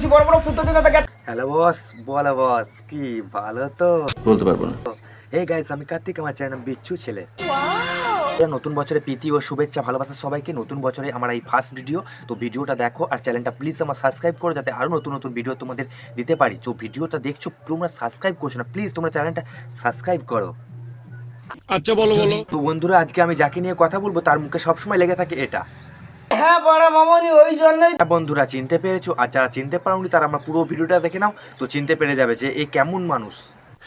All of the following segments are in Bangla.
বেশি বড় বড় ফুটো দিতে থাকে হ্যালো বস বলো বস কি ভালো তো? বলতে পারব না। এই গাইস আমি কার্তিক আমার চ্যানেল বিচ্ছু ছেলে। নতুন বছরে প্রীতি ও শুভেচ্ছা ভালোবাসা সবাইকে নতুন বছরে আমার এই ফার্স্ট ভিডিও তো ভিডিওটা দেখো আর চ্যানেলটা প্লিজ আমার সাবস্ক্রাইব করো যাতে আরও নতুন নতুন ভিডিও তোমাদের দিতে পারি। তো ভিডিওটা দেখছ তোমরা সাবস্ক্রাইব করছ না প্লিজ তোমরা চ্যানেলটা সাবস্ক্রাইব করো। আচ্ছা বলো বলো। তো বন্ধুরা আজকে আমি যাকে নিয়ে কথা বলব তার মুখে সবসময় লেগে থাকে এটা। হ্যাঁ বড় মামনি ওই জন্যই হ্যাঁ বন্ধুরা চিনতে পেরেছ? আর যারা চিনতে পারোনি তারা আমার পুরো ভিডিওটা দেখে নাও তো চিনতে পেরে যাবে যে এ কেমন মানুষ।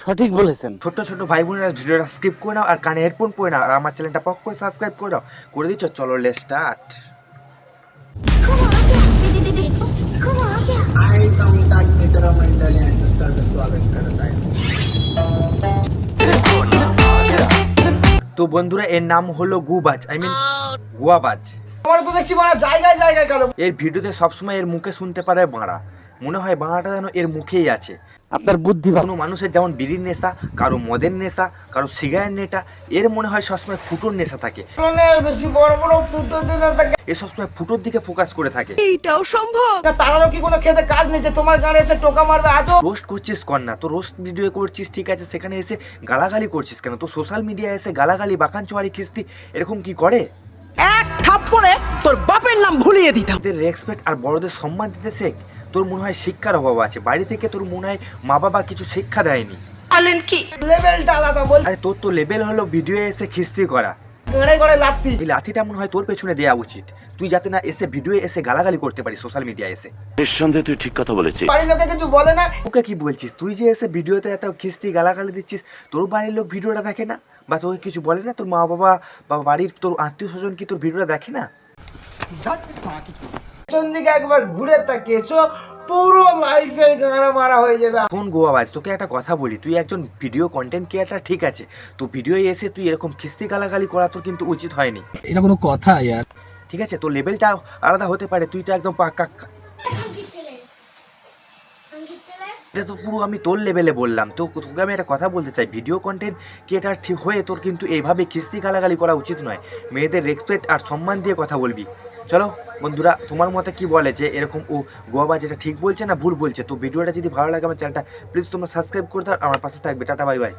সঠিক বলেছেন। ছোট্ট ছোট ভাই বোনেরা ভিডিওটা স্কিপ করে নাও আর কানে হেডফোন পরে নাও আর আমার চ্যানেলটা পক করে সাবস্ক্রাইব করে দাও। করে দিচ্ছ? চলো লে স্টার্ট তো বন্ধুরা এর নাম হলো গুবাজ আই মিন গুয়াবাজ। আমার তো দেখছি মানে জায়গায় জায়গায় গেল। এর ভিডিওতে সবসময় এর মুখে শুনতে পারে বাঁড়া। মনে হয় বাঁড়াটা যেন এর মুখেই আছে। আপনার বুদ্ধি কোনো মানুষের যেমন বিড়ির নেশা কারও মদের নেশা কারও সিগারেট নেশা এর মনে হয় সবসময় ফুটোর নেশা থাকে। বেশি বড় বড় ফুটো দিতে থাকে। এ সবসময় ফুটোর দিকে ফোকাস করে থাকে। এইটাও সম্ভব। তারারও কি কোনো খেতে কাজ নেই যে তোমার গানে এসে টোকা মারবে আজও? রোস্ট করছিস কর না তো রোস্ট ভিডিও করছিস ঠিক আছে সেখানে এসে গালাগালি করছিস কেন? তো সোশ্যাল মিডিয়ায় এসে গালাগালি বাকান চোয়ারি খিস্তি এরকম কি করে? এক থাপ্পড়ে তোর বাপের নাম ভুলিয়ে দিতাম। তাদের রেসপেক্ট আর বড়দের সম্মান দিতে শেখ তোর মনে হয় শিক্ষার অভাব আছে। বাড়ি থেকে তোর মনে হয় মা বাবা কিছু শিক্ষা দেয়নি। লেভেলটা আলাদা বল আরে তোর তো লেভেল হলো ভিডিও এসে খিস্তি করা। গাড়ে করে লাত্তি এই লাঠিটা মনে হয় তোর পেছনে দেওয়া উচিত। তুই যাতে না এসে ভিডিও এসে গালাগালি করতে পারিস সোশ্যাল মিডিয়ায় এসে। নিঃসন্দেহে তুই ঠিক কথা বলেছিস। বাড়ির লোকে কিছু বলে না। ওকে কি বলছিস? তুই যে এসে ভিডিওতে এত খিস্তি গালাগালি দিচ্ছিস তোর বাড়ির লোক ভিডিওটা দেখে না? বা তোকে কিছু বলে না? তোর মা বাবা বা বাড়ির তোর আত্মীয় স্বজন কি তোর ভিডিওটা দেখে না? পেছন দিকে একবার ঘুরে তাকিয়েছো পুরো লাইফে গাড়া মারা হয়ে যাবে। কোন গোয়াবাজ তোকে একটা কথা বলি তুই একজন ভিডিও কন্টেন্ট ক্রিয়েটার ঠিক আছে? তো ভিডিও এসে তুই এরকম খিস্তি গালাগালি করা তোর কিন্তু উচিত হয়নি। এটা কোনো কথা ইয়ার। ঠিক আছে তোর লেভেলটা আলাদা হতে পারে তুই তো একদম পাক্কা এটা তো পুরো আমি তোর লেভেলে বললাম। তো তোকে আমি একটা কথা বলতে চাই ভিডিও কন্টেন্ট ক্রিয়েটার ঠিক হয়ে তোর কিন্তু এইভাবে খিস্তি গালাগালি করা উচিত নয়। মেয়েদের রেসপেক্ট আর সম্মান দিয়ে কথা বলবি। চলো, বন্ধুরা, তোমার মতে কি বলে যে এরকম ও গোয়াবা যেটা ঠিক বলছে না ভুল বলছে? তো ভিডিওটা যদি ভালো লাগে আমার চ্যানেলটা প্লিজ তোমরা সাবস্ক্রাইব করে দাও আমার পাশে থাকবে। Tata bye bye